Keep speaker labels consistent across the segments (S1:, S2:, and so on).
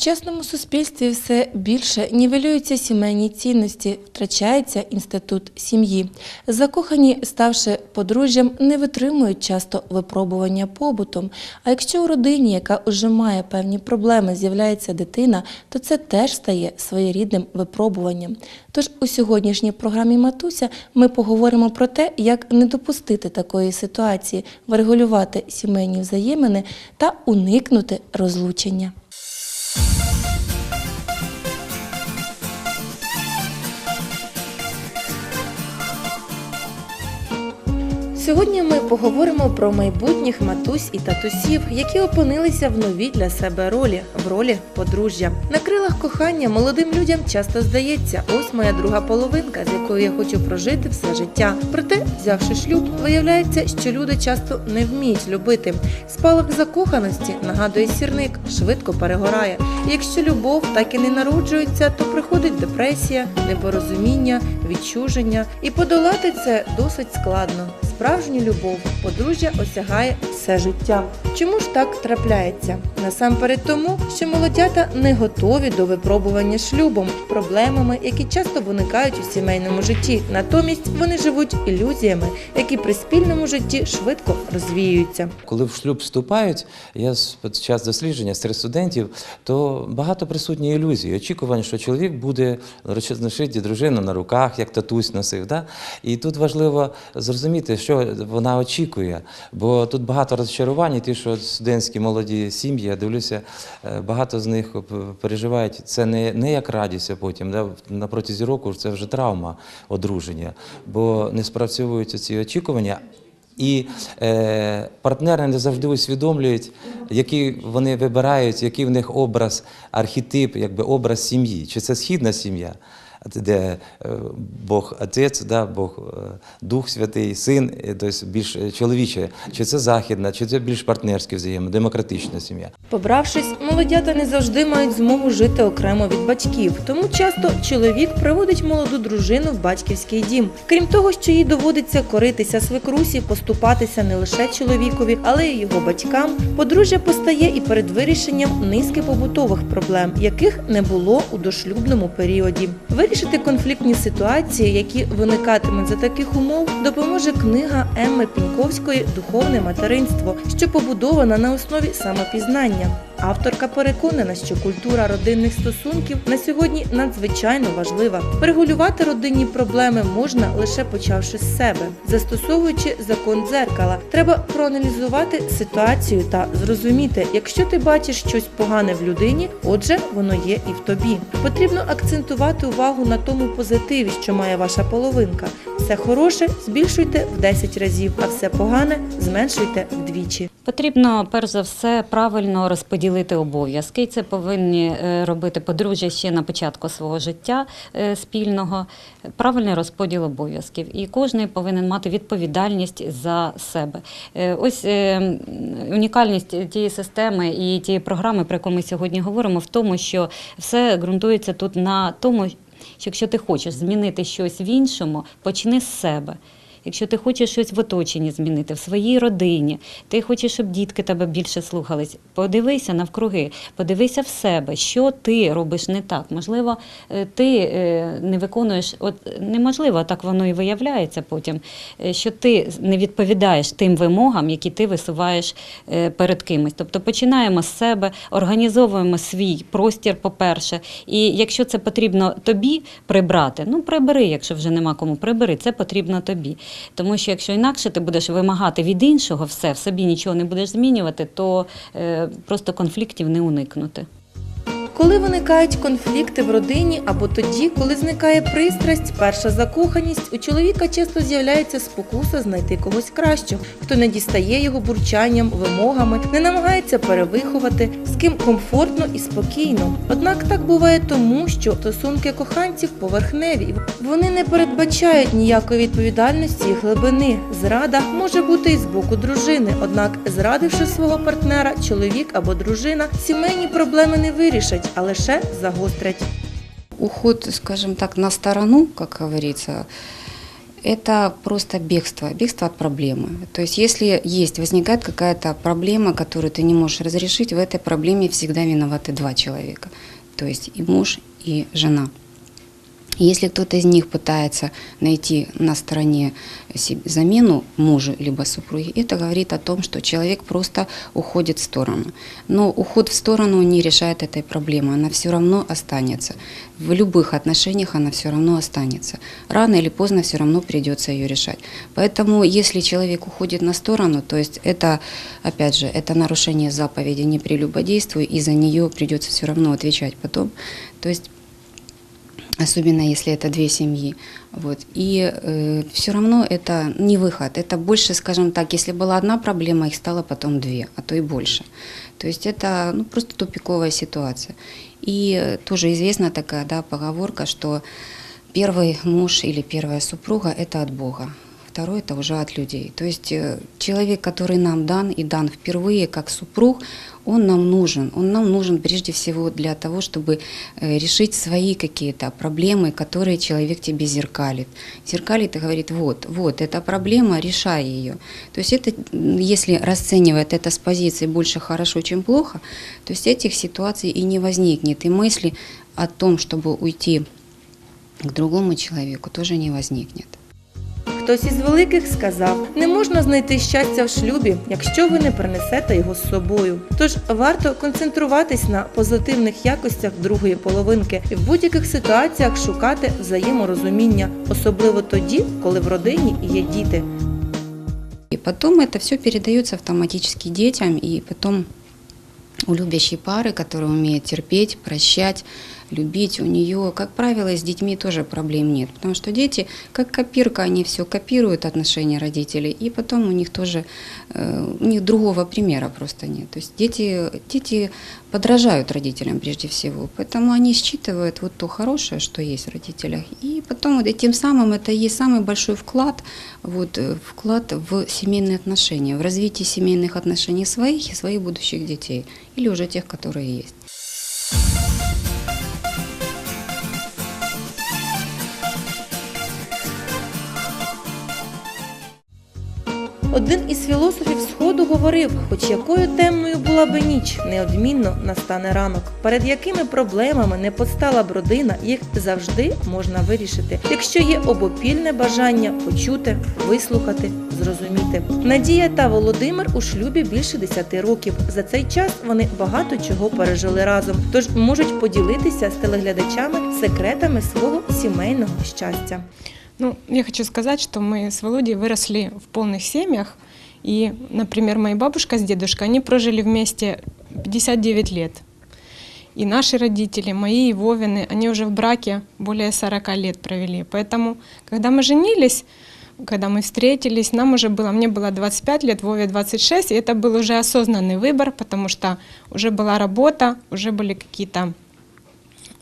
S1: сучасному суспільстві все більше нівелюються сімейні цінності, втрачається інститут сім'ї. Закохані, ставши подружжям, не витримують часто випробування побутом. А якщо у родині, яка уже має певні проблеми, з'являється дитина, то це теж стає своєрідним випробуванням. Тож у сьогоднішній програмі Матуся ми поговоримо про те, як не допустити такої ситуації, врегулювати сімейні взаємини та уникнути розлучення. Сьогодні ми поговоримо про майбутніх матусь і татусів, які опинилися в новій для себе ролі в ролі подружжя. На крилах кохання молодим людям часто здається, ось моя друга половинка, з якою я хочу прожити все життя. Проте, взявши шлюб, виявляється, що люди часто не вміють любити. Спалах закоханості нагадує сірник, швидко перегорає. Якщо любов так і не народжується, то приходить депресія, непорозуміння, відчуження. І подолати це досить складно. Справжню любов подружжя осягає все життя. Чому ж так трапляється? Насамперед тому, що молодята не готові до випробування шлюбом, проблемами, які часто виникають у сімейному житті. Натомість вони живуть ілюзіями, які при спільному житті швидко розвіюються.
S2: Коли в шлюб вступають, я під час дослідження серед студентів, то багато присутні ілюзії, очікувань, що чоловік буде носити дружину на руках, як татусь носив. Да? І тут важливо зрозуміти, що вона очікує, бо тут багато розчарувань, ті, що студентські молоді сім'ї, я дивлюся, е, багато з них переживають це не, не як радість, а потім. Да? На протязі року це вже травма одруження, бо не спрацьовуються ці очікування. І е, партнери не завжди усвідомлюють, який вони вибирають, який в них образ, архетип, якби образ сім'ї. Чи це східна сім'я, де е, Бог Отець, да, Бог е, Дух Святий, Син, тобто більш е, чоловіче, чи це західна, чи це більш партнерські взаємини, демократична сім'я.
S1: Побравшись, молодята не завжди мають змогу жити окремо від батьків, тому часто чоловік приводить молоду дружину в батьківський дім. Крім того, що їй доводиться коритися свекрусі, поступатися не лише чоловікові, але й його батькам. Подружжя постає і перед вирішенням низки побутових проблем, яких не було у дошлюбному періоді. Вирішити конфліктні ситуації, які виникатимуть за таких умов, допоможе книга Емми Піньковської Духовне материнство, що побудована на основі самопізнання. Авторка переконана, що культура родинних стосунків на сьогодні надзвичайно важлива. Регулювати родинні проблеми можна лише почавши з себе, застосовуючи закон дзеркала. Треба проаналізувати ситуацію та зрозуміти, якщо ти бачиш щось погане в людині, отже, воно є і в тобі. Потрібно акцентувати увагу на тому позитиві, що має ваша половинка. Все хороше збільшуйте в 10 разів, а все погане зменшуйте вдвічі.
S3: Потрібно перш за все правильно розподілити обов'язки. І Це повинні е, робити подружжя ще на початку свого життя е, спільного. Правильний розподіл обов'язків. І кожен повинен мати відповідальність за себе. Е, Ось унікальність тієї системи і тієї програми, про яку ми сьогодні говоримо, в тому, що все ґрунтується тут на тому, що якщо ти хочеш змінити щось в іншому, почни з себе. Якщо ти хочеш щось в оточенні змінити, в своїй родині, ти хочеш, щоб дітки тебе більше слухались, подивися навкруги, подивися в себе, що ти робиш не так. Можливо, е, ти е, не виконуєш, от неможливо, так воно і виявляється потім, е, що ти не відповідаєш тим вимогам, які ти висуваєш перед кимось. Тобто починаємо з себе, організовуємо свій простір, по-перше. І якщо це потрібно тобі прибрати, ну прибери, якщо вже нема кому прибери, це потрібно тобі. Тому що якщо інакше ти будеш вимагати від іншого все, в собі нічого не будеш змінювати, то е, просто конфліктів не уникнути.
S1: Коли виникають конфлікти в родині або тоді, коли зникає пристрасть, перша закоханість, у чоловіка часто з'являється спокуса знайти когось кращого, хто не дістає його бурчанням, вимогами, не намагається перевиховати, з ким комфортно і спокійно. Однак так буває тому, що стосунки коханців поверхневі. Вони не передбачають ніякої відповідальності і глибини. Зрада може бути і з боку дружини. Однак, зрадивши свого партнера, чоловік або дружина, сімейні проблеми не вирішать, а лише загострять.
S4: уход, скажем так, на сторону, как говорится, это просто бегство, бегство от проблемы. То есть если есть, возникает какая-то проблема, которую ты не можешь разрешить, в этой проблеме всегда виноваты два человека. То есть и муж, и жена. Если кто-то из них пытается найти на стороне замену мужу либо супруге, это говорит о том, что человек просто уходит в сторону. Но уход в сторону не решает этой проблемы, она все равно останется. В любых отношениях она все равно останется. Рано или поздно все равно придется ее решать. Поэтому если человек уходит на сторону, то есть это, опять же, это нарушение заповеди «не прелюбодействуй», и за нее придется все равно отвечать потом. То есть особенно если это две семьи. Вот. И все равно это не выход. Это больше, скажем так, если была одна проблема, их стало потом две, а то и больше. То есть это ну, просто тупиковая ситуация. И э, тоже известна такая да, поговорка, что первый муж или первая супруга – это от Бога. Второй – это уже от людей. То есть э, человек, который нам дан и дан впервые как супруг, он нам нужен. Он нам нужен прежде всего для того, чтобы э, решить свои какие-то проблемы, которые человек тебе зеркалит. Зеркалит и говорит, вот, вот, эта проблема, решай ее. То есть это, если расценивать это с позиции больше хорошо, чем плохо, то есть этих ситуаций и не возникнет. И мысли о том, чтобы уйти к другому человеку, тоже не возникнет.
S1: Хтось із великих сказав: не можна знайти щастя в шлюбі, якщо ви не принесете його з собою. Тож варто концентруватись на позитивних якостях другої половинки і в будь-яких ситуаціях шукати взаєморозуміння, особливо тоді, коли в родині є діти.
S4: И потом это все передается автоматически детям, и потом у любящей пары, которая умеет терпеть, прощать, любить, у нее, как правило, с детьми тоже проблем нет. Потому что дети, как копирка, они все копируют отношения родителей, и потом у них тоже, э, у них другого примера просто нет. То есть дети, дети подражают родителям прежде всего, поэтому они считывают вот то хорошее, что есть в родителях, и потом вот, и тем самым это есть самый большой вклад, вот, э, вклад в семейные отношения, в развитие семейных отношений своих и своих будущих детей, или уже тех, которые есть.
S1: Один із філософів Сходу говорив: хоч якою темною була би ніч, неодмінно настане ранок. Перед якими проблемами не постала б родина, їх завжди можна вирішити, якщо є обопільне бажання почути, вислухати, зрозуміти. Надія та Володимир у шлюбі більше 10 років. За цей час вони багато чого пережили разом, тож можуть поділитися з телеглядачами секретами свого сімейного щастя.
S5: Ну, я хочу сказать, что мы с Володей выросли в полных семьях. И, например, моя бабушка с дедушкой, они прожили вместе 59 лет. И наши родители, мои и Вовины, они уже в браке более 40 лет провели. Поэтому, когда мы женились, когда мы встретились, нам уже было, мне было 25 лет, Вове 26, и это был уже осознанный выбор, потому что уже была работа, уже были какие-то,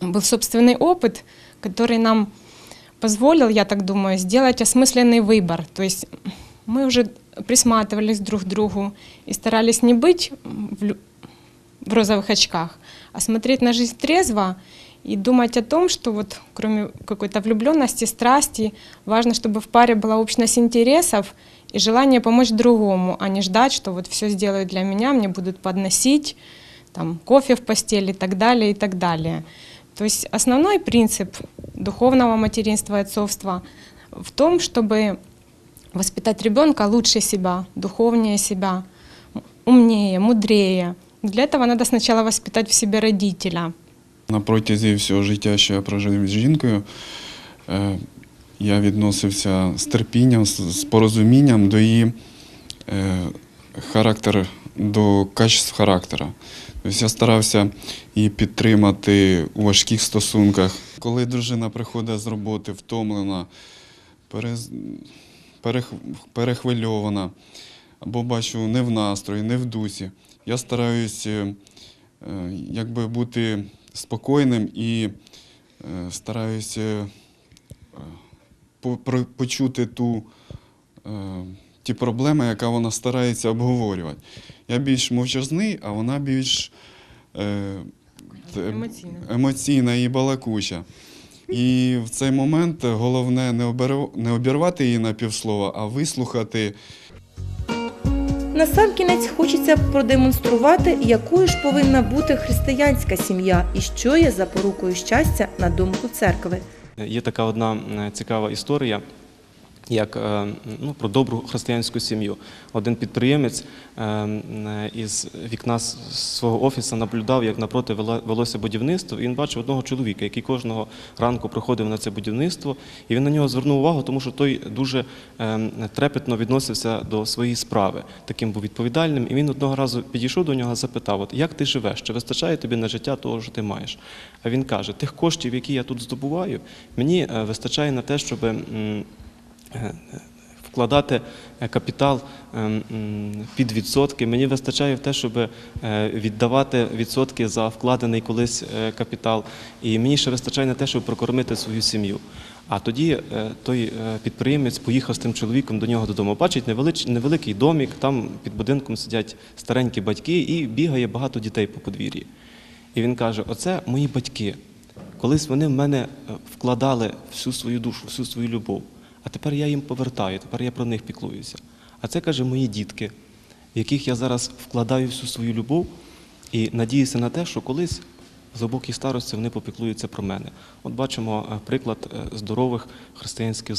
S5: был собственный опыт, который нам позволил, я так думаю, сделать осмысленный выбор. То есть мы уже присматривались друг к другу и старались не быть в, в розовых очках, а смотреть на жизнь трезво и думать о том, что вот кроме какой-то влюбленности, страсти, важно, чтобы в паре была общность интересов и желание помочь другому, а не ждать, что вот все сделают для меня, мне будут подносить, там, кофе в постели и так далее, и так далее. То есть основной принцип духовного материнства и отцовства в том, чтобы воспитать ребенка лучше себя, духовнее себя, м- умнее, мудрее. Для этого надо сначала воспитать в себе родителя.
S6: На протязі всього життя, що я прожив з жінкою, е, я відносився з терпінням, з з порозумінням до її е, характер, до качеств характера. Я старався її підтримати у важких стосунках. Коли дружина приходить з роботи втомлена, перехвильована, або бачу не в настрої, не в дусі, я стараюся е, якби бути спокійним і е, стараюся е, почути ту, ті проблеми, яка вона старається обговорювати. Я більш мовчазний, а вона більш е,
S5: Емоційна.
S6: емоційна і балакуча. І в цей момент головне не оберв- не обірвати її на півслова, а вислухати
S1: Насамкінець хочеться продемонструвати, якою ж повинна бути християнська сім'я і що є запорукою щастя на думку церкви.
S7: Є така одна е, цікава історія, як е, ну, про добру християнську сім'ю. Один підприємець е, із вікна свого офісу наблюдав, як напроти велося будівництво, і він бачив одного чоловіка, який кожного ранку приходив на це будівництво, і він на нього звернув увагу, тому що той дуже е, трепетно відносився до своєї справи. Таким був відповідальним. І він одного разу підійшов до нього, запитав: От як ти живеш? Чи вистачає тобі на життя того, що ти маєш? А він каже: тих коштів, які я тут здобуваю, мені вистачає на те, щоб. Е, Вкладати е, капітал ем, під відсотки. Мені вистачає в те, щоб е, віддавати відсотки за вкладений колись е, капітал. І мені ще вистачає на те, щоб прокормити свою сім'ю. А тоді е, той е, підприємець поїхав з тим чоловіком до нього додому. Бачить невеликий домик, там під будинком сидять старенькі батьки і бігає багато дітей по подвір'ї. І він каже: Оце мої батьки. Колись вони в мене е, вкладали всю свою душу, всю свою любов. А тепер я їм повертаю, тепер я про них піклуюся. А це каже мої дітки, в яких я зараз вкладаю всю свою любов і надіюся на те, що колись в глибокій старості вони попіклуються про мене. От бачимо е, приклад е, здорових християнських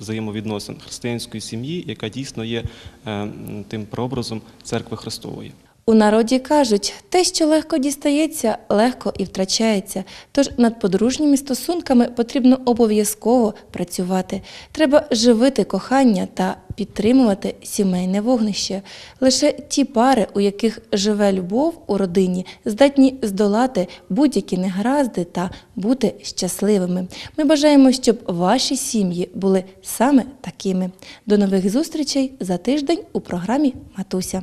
S7: взаємовідносин, християнської сім'ї, яка дійсно є е, тим прообразом церкви Христової.
S1: У народі кажуть, те, що легко дістається, легко і втрачається. Тож над подружніми стосунками потрібно обов'язково працювати. Треба живити кохання та підтримувати сімейне вогнище. Лише ті пари, у яких живе любов у родині, здатні здолати будь-які негаразди та бути щасливими. Ми бажаємо, щоб ваші сім'ї були саме такими. До нових зустрічей за тиждень у програмі Матуся.